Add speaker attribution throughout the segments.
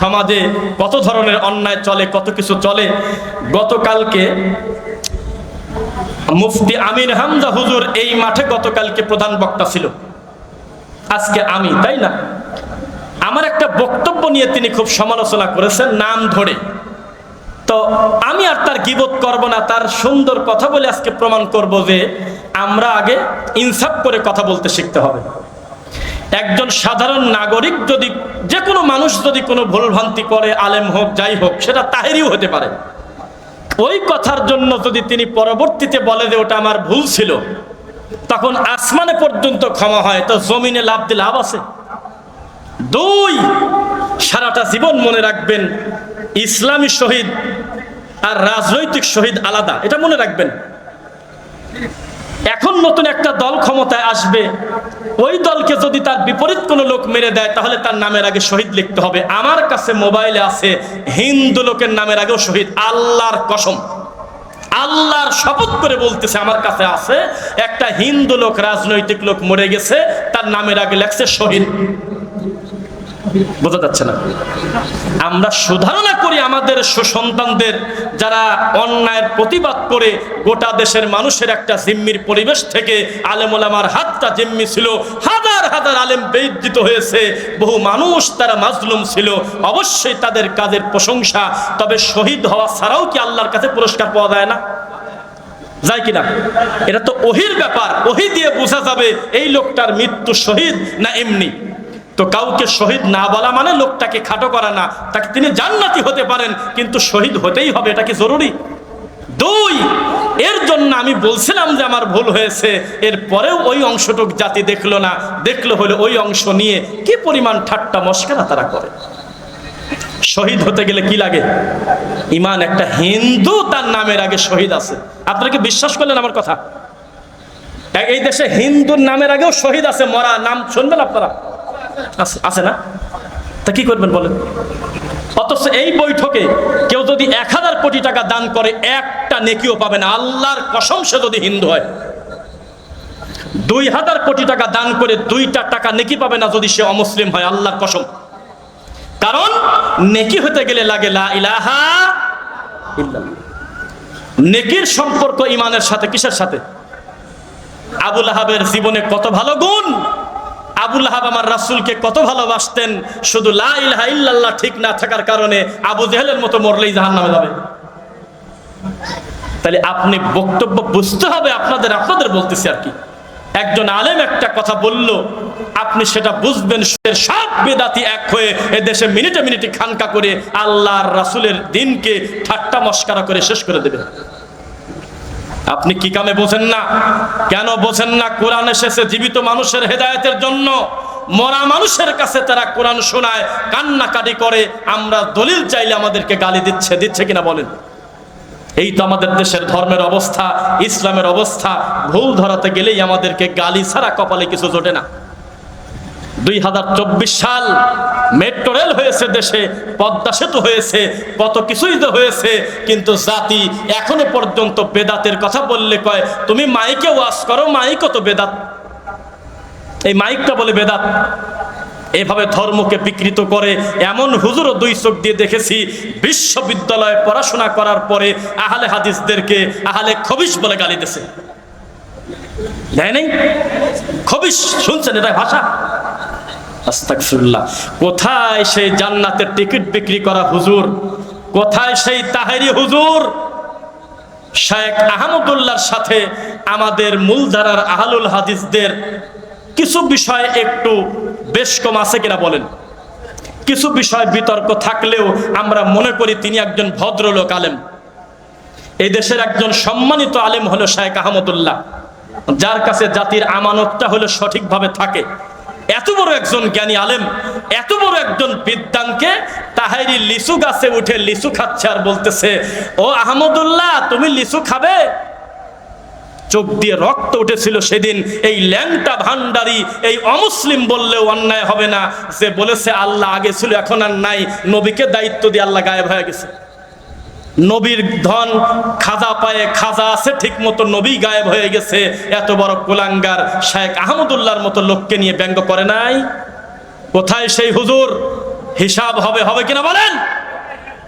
Speaker 1: সমাজে কত ধরনের অন্যায় চলে, কত কিছু চলে। গতকালকে মুফতি আমির হামজা হুজুর এই মাঠে গতকালকে প্রধান বক্তা ছিল। আজকে আমি, তাই না? আমার একটা বক্তব্য নিয়ে তিনি খুব সমালোচনা করেছেন, নাম ধরে। তো আমি আর তার গিবত করব না, তার সুন্দর কথা বলে আজকে প্রমাণ করব যে আমরা আগে ইনসাফ করে কথা বলতে শিখতে হবে। একজন সাধারণ নাগরিক যদি যে কোনো মানুষ যদি কোনো ভুলভ্রান্তি করে, আলেম হোক, যাই হোক, সেটা তাহেরিও হতে পারে। ওই কথার জন্য যদি তিনি পরবর্তীতে বলে যে ওটা আমার ভুল ছিল, তখন আসমানে পর্যন্ত ক্ষমা হয়, তো জমিনে লাভ দিয়ে লাভ আছে। দুই, সারাটা জীবন মনে রাখবেন, ইসলামী শহীদ আর রাজনৈতিক শহীদ আলাদা, এটা মনে রাখবেন। এখন নতুন একটা দল ক্ষমতায় আসবে। ওই দলকে যদি তার বিপরীত কোনো লোক মেরে দেয়, তাহলে তার নামের আগে শহীদ লিখতে হবে। আমার কাছে মোবাইলে আছে, হিন্দু লোকের নামের আগেও শহীদ। আল্লাহর কসম। আল্লাহর শপথ করে বলতেছে, আমার কাছে আছে, একটা হিন্দু লোক, রাজনৈতিক লোক মরে গেছে, তার নামের আগে লেখছে শহীদ। বোঝা যাচ্ছে না। আমরা সুধারণা করি আমাদের সুসন্তানদের যারা অন্যায়ের প্রতিবাদ করে গোটা দেশের মানুষের একটা জিম্মির পরিবেশ থেকে আলেম ওলামার হাতটা জিম্মি ছিল, হাজার হাজার আলেম বেজ্জিত হয়েছে, বহু মানুষ তারা মাজলুম ছিল, অবশ্যই তাদের কাজের প্রশংসা, তবে শহীদ হওয়া ছাড়াও কি আল্লাহর কাছে পুরস্কার পাওয়া যায় না? যায় কিনা? এটা তো ওহির ব্যাপার ওহি দিয়ে বোঝা যাবে এই লোকটার মৃত্যু শহীদ না এমনি। তো কাউকে শহীদ না বলা মানে লোকটাকে খাটো করা না, তাকে তিনি জান্নাতি হতে পারেন, কিন্তু শহীদ হতেই হবে, এটা কি জরুরি? দুই, এর জন্য আমি বলছিলাম যে আমার ভুল হয়েছে, এর পরেও ওই অংশটুক জাতি দেখল না, দেখল হলে ওই অংশ নিয়ে কি পরিমাণ ঠাট্টা মস্কারা তারা করে। শহীদ হতে গেলে কি লাগে? ইমান একটা হিন্দু, তার নামের আগে শহীদ আছে। আপনারা কি বিশ্বাস করলেন আমার কথা? এই দেশে হিন্দুর নামের আগেও শহীদ আছে, মরা, নাম শুনবেন আপনারা? আছে না? তা কি করবেন বলেন? অথচ এই বৈঠকে কেউ যদি এক হাজার কোটি টাকা দান করে, একটা নেকিও পাবে না। আল্লাহর কসম সে যদি হিন্দু হয়, দুই হাজার কোটি টাকা দান করে দুইটা টাকা নেকি পাবে না যদি সে অমুসলিম হয়, আল্লাহর কসম। কারণ নেকি হতে গেলে লাগে লা ইলাহা। নেকির সম্পর্ক ইমানের সাথে কিসের সাথে? আবুল আহাবের জীবনে কত ভালো গুণ! আবুল আহাব আমার রাসূলকে কত ভালোবাসতেন, শুধু লা ইলাহা ইল্লাল্লাহ ঠিক না থাকার কারণে আবু জেহেলের মতো মরলেই জাহান্নামে যাবে। তাহলে আপনি বক্তব্য বুঝতে হবে আপনাদের আপনাদের বলতেছি আর কি। একজন আলেম একটা কথা বলল, আপনি সেটা বুঝবেন সব বেদাতি এক হয়ে এ দেশে মিনিটে মিনিটে খানকা করে আল্লাহর রাসূলের দিনকে ঠাট্টা মস্কারা করে শেষ করে দেবেন আপনি কি কামে বোঝেন না? কেন বোঝেন না? কোরআন এসেছে জীবিত মানুষের হেদায়তের জন্য। মরা মানুষের কাছে তারা কোরআন শোনায়, কান্নাকাটি করে। আমরা দলিল চাইলে আমাদেরকে গালি দিচ্ছে দিচ্ছে কিনা বলেন? এই তো আমাদের দেশের ধর্মের অবস্থা, ইসলামের অবস্থা। ভুল ধরাতে গেলেই আমাদেরকে গালি ছাড়া কপালে কিছু জোটে না। দুই হাজার চব্বিশ সাল মেট্রো রেল হয়েছে দেশে, পদ্মা সেতু হয়েছে, কত কিছুই তো হয়েছে, কিন্তু জাতি এখনও পর্যন্ত বেদাতের কথা বললে কয়, তুমি মাইকে ওয়াশ করো, মাইকও তো বেদাত। এই মাইকটা বলে বেদাত। এভাবে ধর্মকে বিকৃত করে এমন হুজুরও দুই চোখ দিয়ে দেখেছি, বিশ্ববিদ্যালয়ে পড়াশোনা করার পরে আহলে হাদিসদেরকে আহলে খবিস বলে গালি দিছে দেয় নাই? খবিস শুনছেন এটা ভাষা? আস্তাগফিরুল্লাহ। কোথায় সেই জান্নাতের টিকিট বিক্রি করা হুজুর? কোথায় সেই তাহেরি হুজুর? শেখ আহমদুল্লাহর সাথে আমাদের মূলধারার আহলুল হাদিসদের কিছু বিষয় একটু বেশ কম আছে কিনা বলেন। কিছু বিষয় বিতর্ক থাকলেও আমরা মনে করি তিনি একজন ভদ্রলোক আলেম। এই দেশের একজন সম্মানিত আলেম হলো শেখ আহমদুল্লাহ। যার কাছে জাতির আমানতটা হলো সঠিকভাবে থাকে। এত বড় একজন জ্ঞানী আলেম, এত বড় একজন বিদ্যানকে তাহারি লিচু গাছে উঠে লিচু খাচ্ছে আর বলতেছে, ও আহমদুল্লাহ, তুমি লিচু খাবে? চোখ দিয়ে রক্ত উঠেছিল সেদিন, এই ল্যাংটা ভান্ডারি এই অমুসলিম বললেও অন্যায় হবে না, যে বলেছে আল্লাহ আগে ছিল, এখন আর নাই, নবীকে দায়িত্ব দিয়ে আল্লাহ গায়েব হয়ে গেছে। নবীর ধন খাজা পায়ে খাজা আছে, ঠিক মতো নবী গায়েব হয়ে গেছে। এত বড় কুলাঙ্গার শেখ আহমদুল্লাহর মতো লোককে নিয়ে ব্যঙ্গ করে নাই। কোথায় সেই হুজুর? হিসাব হবে হবে কিনা বলেন?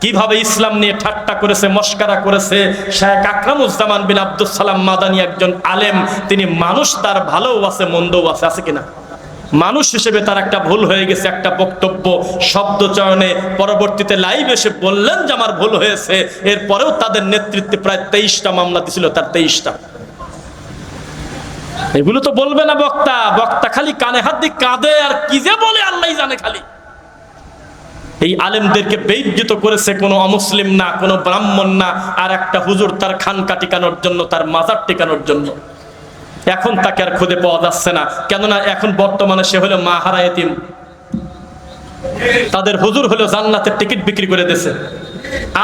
Speaker 1: কীভাবে ইসলাম নিয়ে ঠাট্টা করেছে, মস্কারা করেছে? শেখ আকরামুজ্জামান বিন আব্দুল সালাম মাদানি একজন আলেম। তিনি মানুষ, তার ভালোও আছে, মন্দও আছে আছে কিনা? মানুষ হিসেবে তার একটা ভুল হয়ে গেছে, একটা বক্তব্য, শব্দ চয়নে পরবর্তীতে লাইভ এসে বললেন যে আমার ভুল হয়েছে। এরপরেও তাদের নেতৃত্বে প্রায় তেইশটা মামলা দিছিল, তার তেইশটা। এগুলো তো বলবে না বক্তা। বক্তা খালি কানে হাত দিয়ে কাঁদে, আর কি যে বলে আল্লাহ জানে খালি। এই আলেমদেরকে বেইজ্জিত করেছে কোনো অমুসলিম না, কোনো ব্রাহ্মণ না, আর একটা হুজুর তার খানকা টিকানোর জন্য, তার মাজার টিকানোর জন্য। এখন তাকে আর খুঁজে পাওয়া যাচ্ছে না। কেননা এখন বর্তমানে সে হলো মা হারা এতিম। তাদের হুজুর হলো জান্নাতের টিকিট বিক্রি করে দিয়েছে।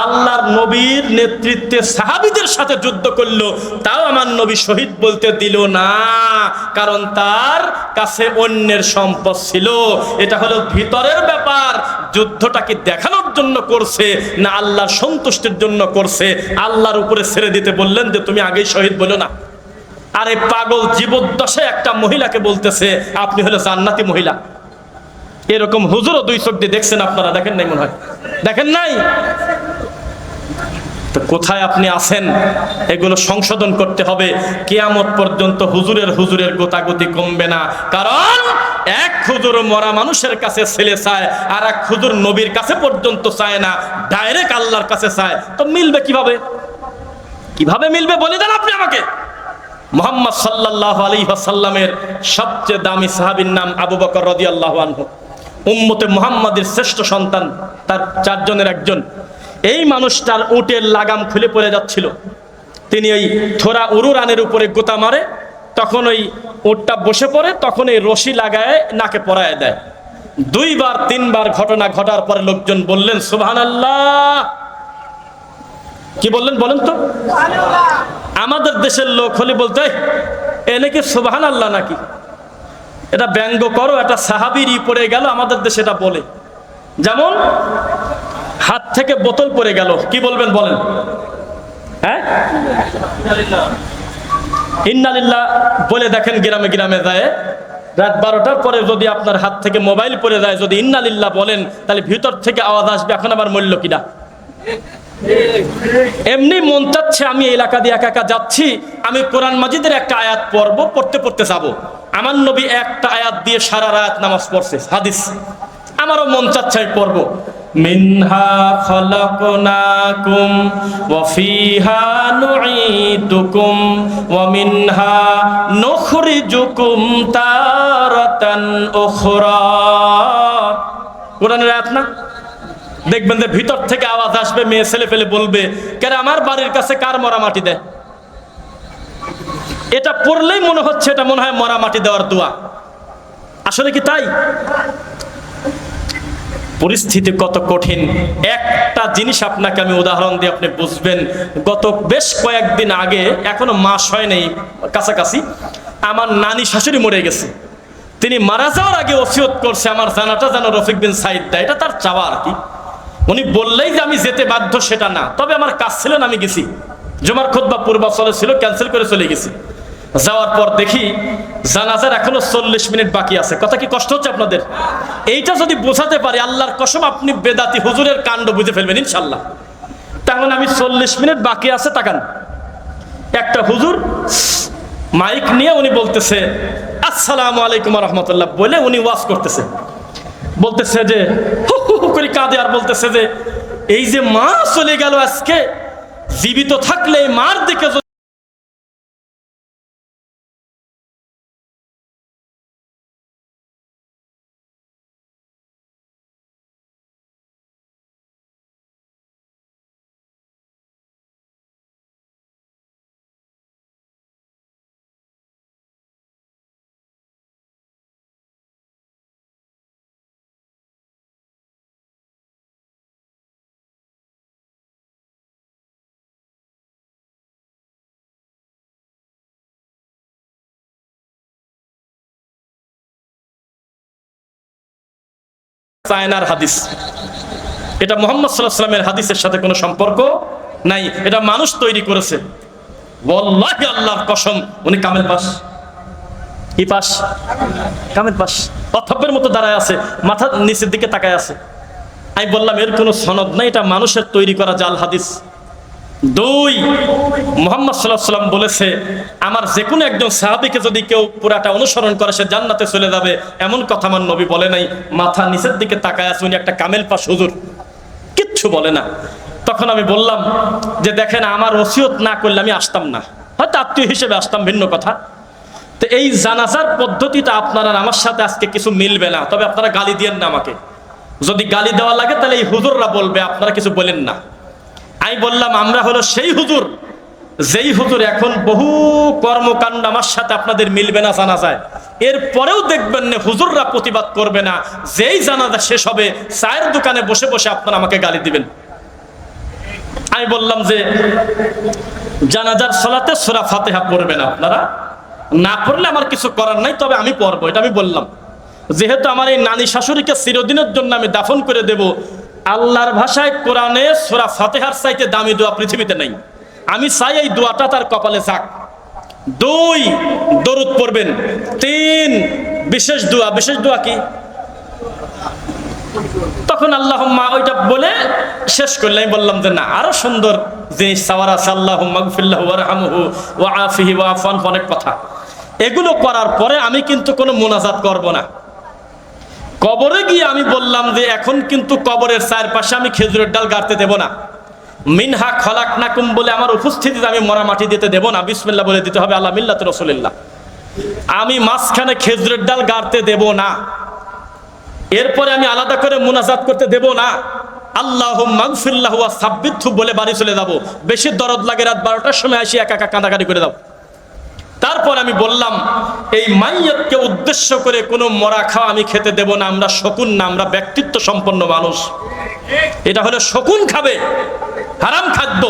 Speaker 1: আল্লাহর নবীর নেতৃত্বে সাহাবিদের সাথে যুদ্ধ করল, তাও আমার নবী শহীদ বলতে দিল না, কারণ তার কাছে অন্যের সম্পদ ছিল। এটা হলো ভিতরের ব্যাপার। যুদ্ধটা কি দেখানোর জন্য করছে, না আল্লাহর সন্তুষ্টির জন্য করছে? আল্লাহর উপরে ছেড়ে দিতে বললেন যে, তুমি আগেই শহীদ বলো না। আরে পাগল জীবদ্দশায় একটা মহিলাকে বলতেছে, আপনি হলো জান্নাতি মহিলা। এরকম হুজুরও দুই চোখ দিয়ে দেখছেন আপনারা, দেখেন নাই মনে হয়? দেখেন নাই? তো কোথায় আপনি আছেন? এগুলো সংশোধন করতে হবে। কেয়ামত পর্যন্ত হুজুরের হুজুরের গোতাগতি কমবে না। কারণ এক হুজুর মরা মানুষের কাছে ছেলে চায়, আর এক হুজুর নবীর কাছে পর্যন্ত চায় না। ডাইরেক্ট আল্লাহর কাছে চায়। তো মিলবে কীভাবে? কীভাবে মিলবে বলে দেন আপনি আমাকে। মোহাম্মদ সাল্লাহ আলী সাল্লামের সবচেয়ে দামি সাহাবীর নাম আবু বকর রদি আল্লাহ উম্মতে মুহাম্মাদের শ্রেষ্ঠ সন্তান তার চারজনের একজন। এই মানুষটার উটের লাগাম খুলে পড়ে যাচ্ছিল। তিনি ওই থোড়া উরুরানের উপরে গোতা মারে, তখন ওই উটটা বসে পড়ে, তখন এই রশি লাগায় নাকে পরায় দেয়। দুইবার, তিনবার ঘটনা ঘটার পরে লোকজন বললেন সুবহান আল্লাহ কি বললেন বলেন তো? আমাদের দেশের লোক হলে বলতে এ নাকি সুবহান আল্লাহ নাকি? এটা ব্যঙ্গ করো, এটা সাহাবিরই পড়ে গেল, আমাদের দেশে এটা বলে। যেমন, হাত থেকে বোতল পড়ে গেল, কি বলবেন বলেন? হ্যাঁ? ইন্নালিল্লাহ, বলে দেখেন গ্রামে গ্রামে যায়, রাত বারোটার পরে যদি আপনার হাত থেকে মোবাইল পড়ে যায়, যদি ইন্নালিল্লাহ বলেন, তাহলে ভিতর থেকে আওয়াজ আসবে, এখন আবার মূল্য কিনা? এমনি মন চাচ্ছে আমি এলাকা দিয়ে একা একা যাচ্ছি, আমি কোরআন মাজিদের একটা আয়াত পড়ব, পড়তে পড়তে যাব। আমার নবী একটা আয়াত দিয়ে সারা রাত নামাজ পড়ছে, হাদিস। আমারও মন চাচ্ছে আমি পড়ব। মিনহা মিনহা কোরআনের আয়াত না? দেখবেন যে ভিতর থেকে আওয়াজ আসবে, মেয়ে ছেলে ফেলে বলবে কেন আমার বাড়ির কাছে কার মরা মাটি দেয় এটা পড়লেই মনে হচ্ছে এটা মনে হয় মরা মাটি দেওয়ার দোয়া। আসলে কি তাই? পরিস্থিতি কত কঠিন। একটা জিনিস আপনাকে আমি উদাহরণ দিয়ে আপনি বুঝবেন, গত বেশ কয়েকদিন আগে, এখনও মাস হয় কাছাকাছি, আমার নানি শাশুড়ি মরে গেছে। তিনি মারা যাওয়ার আগে ওসিয়ত করছে, আমার জানাটা যেন রফিক বিন সাইদ দেয় এটা তার চাওয়া আর কি। উনি বললেই যে আমি যেতে বাধ্য সেটা না। তবে আমার কাজ ছিল না, আমি গেছি। জমার খোদবা পূর্বাচলে ছিল, ক্যান্সেল করে চলে গেছি। যাওয়ার পর দেখি জানাজার এখনও চল্লিশ মিনিট বাকি আছে। কথা কি কষ্ট হচ্ছে আপনাদের? এইটা যদি বোঝাতে পারি, আল্লাহর কসম, আপনি বেদাতি হুজুরের কাণ্ড বুঝে ফেলবেন ইনশাল্লাহ তখন আমি চল্লিশ মিনিট বাকি আছে তাকান। একটা হুজুর মাইক নিয়ে উনি বলতেছে, আসসালামু আলাইকুম রহমতুল্লাহ। বলে উনি ওয়াজ করতেছে। বলতেছে যে হু হু কাঁদে আর বলতেছে যে, এই যে মা চলে গেল আজকে, জীবিত থাকলে মার দিকে চায়নার হাদিস। এটা মোহাম্মদ সাল্লাহ সাল্লামের হাদিসের সাথে কোনো সম্পর্ক নাই। এটা মানুষ তৈরি করেছে। ওয়াল্লাহি আল্লাহর কসম, উনি কামেল পাস কি পাস কামেল পাস অথব্যের মতো দাঁড়ায় আছে, মাথা নিচের দিকে তাকায় আছে। আমি বললাম, এর কোনো সনদ নাই, এটা মানুষের তৈরি করা জাল হাদিস। দুই, মোহাম্মদ সাল্লাহ সাল্লাম বলেছে, আমার যে কোনো একজন সাহাবিকে যদি কেউ পুরাটা অনুসরণ করে, সে জান্নাতে চলে যাবে। এমন কথা আমার নবী বলে নাই। মাথা নিচের দিকে তাকায় আছে, উনি একটা কামেল পাশ হুজুর। কিচ্ছু বলে না। তখন আমি বললাম যে, দেখেন, আমার ওসিয়ত না করলে আমি আসতাম না। হয়তো আত্মীয় হিসেবে আসতাম, ভিন্ন কথা। তো এই জানাজার পদ্ধতিটা আপনারা আমার সাথে আজকে কিছু মিলবে না। তবে আপনারা গালি দিয়েন না আমাকে। যদি গালি দেওয়া লাগে, তাহলে এই হুজুররা বলবে, আপনারা কিছু বলেন না। আমি বললাম, আমরা হলো সেই হুজুর, যেই হুজুর এখন বহু কর্মকাণ্ড আমার সাথে আপনাদের মিলবে না জানা যায় এরপরেও দেখবেন না হুজুররা প্রতিবাদ করবে না। যেই জানাজা শেষ হবে, চায়ের দোকানে বসে বসে আপনারা আমাকে গালি দিবেন। আমি বললাম যে, জানাজার সলাতে সোরা ফাতেহা পড়বেন আপনারা। না পড়লে আমার কিছু করার নাই, তবে আমি পড়ব। এটা আমি বললাম। যেহেতু আমার এই নানি শাশুড়িকে চিরদিনের জন্য আমি দাফন করে দেব আল্লাহর ভাষায় কোরআনে সোরা ফাতেহার চাইতে দামি দোয়া পৃথিবীতে নেই। আমি চাই এই দোয়াটা তার কপালে যাক। দুই, দরুদ পড়বেন। তিন, বিশেষ দোয়া। বিশেষ দোয়া কি? তখন আল্লাহ ওইটা বলে শেষ করলে আমি বললাম যে না, আরও সুন্দর জিনিস আল্লাহ ওয়া ওয়া অনেক কথা। এগুলো করার পরে আমি কিন্তু কোনো মোনাজাত করব না। কবরে গিয়ে আমি বললাম যে এখন কিন্তু কবরের চারপাশে আমি খেজুরের ডাল গাড়তে দেব না। মিনহা খলাক নাকুম বলে আমার উপস্থিতিতে আমি মরা মাটি দিতে দেব না। বিসমিল্লাহ বলে দিতে হবে আল্লাহ মিল্লাত রসুলিল্লাহ। আমি মাঝখানে খেজুরের ডাল গাড়তে দেব না। এরপরে আমি আলাদা করে মুনাজাত করতে দেব না। আল্লাহ মাগফিল্লাহ সাব্বিথু বলে বাড়ি চলে যাব। বেশি দরদ লাগে রাত বারোটার সময় আসি একা একা কাঁদাকাটি করে দাও। তারপর আমি বললাম, এই মাইয়াতকে উদ্দেশ্য করে কোনো মরা খাওয়া আমি খেতে দেব না, আমরা শকুন না, আমরা ব্যক্তিত্ব সম্পন্ন মানুষ। এটা হলো শকুন খাবে, হারাম খাদ্য।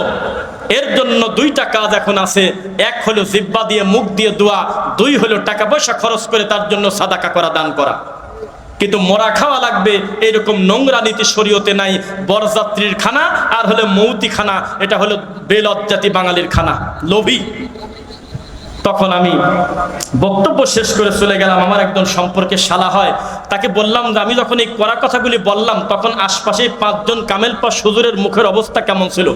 Speaker 1: এর জন্য দুইটা কাজ এখন আছে। এক হলো জিব্বা দিয়ে মুখ দিয়ে দোয়া, দুই হলো টাকা পয়সা খরচ করে তার জন্য সাদাকা করা, দান করা। কিন্তু মরা খাওয়া লাগবে, এরকম নোংরা নীতি শরীয়তে নাই। বরযাত্রীর খানা আর হলো মৌতি খানা এটা হলো বেলজ্জাতি বাঙালির খানা। লোভী। তখন আমি বক্তব্য শেষ করে চলে গেলাম। আমার একজন সম্পর্কে শালা হয়, তাকে বললাম যে, আমি যখন এই করা কথাগুলি বললাম, তখন আশপাশে পাঁচজন কামেল পা সুজুরের মুখের অবস্থা কেমন ছিল?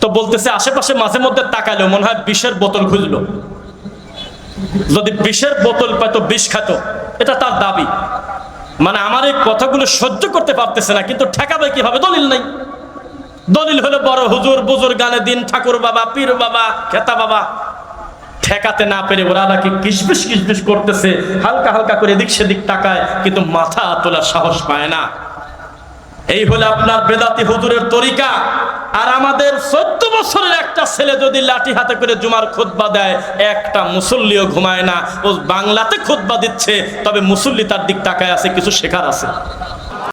Speaker 1: তো বলতেছে, আশেপাশে মাঝে মধ্যে তাকালো মনে হয় বিষের বোতল খুঁজলো। যদি বিষের বোতল পায় তো বিষ খাত এটা তার দাবি। মানে আমার এই কথাগুলো সহ্য করতে পারতেছে না, কিন্তু ঠেকাবে কীভাবে? দলিল নাই। দলিল হলো বড় হুজুর বুজুর গানে দিন, ঠাকুর বাবা, পীর বাবা, খেতা বাবা। ঠেকাতে না পেরে ওরা নাকি কিসবিস কিসবিস করতেছে, হালকা হালকা করে এদিক সেদিক টাকায় কিন্তু মাথা তোলার সাহস পায় না। এই হলো আপনার বেদাতি হুজুরের তরিকা। আর আমাদের চোদ্দ বছরের একটা ছেলে যদি লাঠি হাতে করে জুমার খুতবা দেয়, একটা মুসল্লিও ঘুমায় না। ও বাংলাতে খুতবা দিচ্ছে, তবে মুসল্লি তার দিক তাকায় আছে, কিছু শেখার আছে।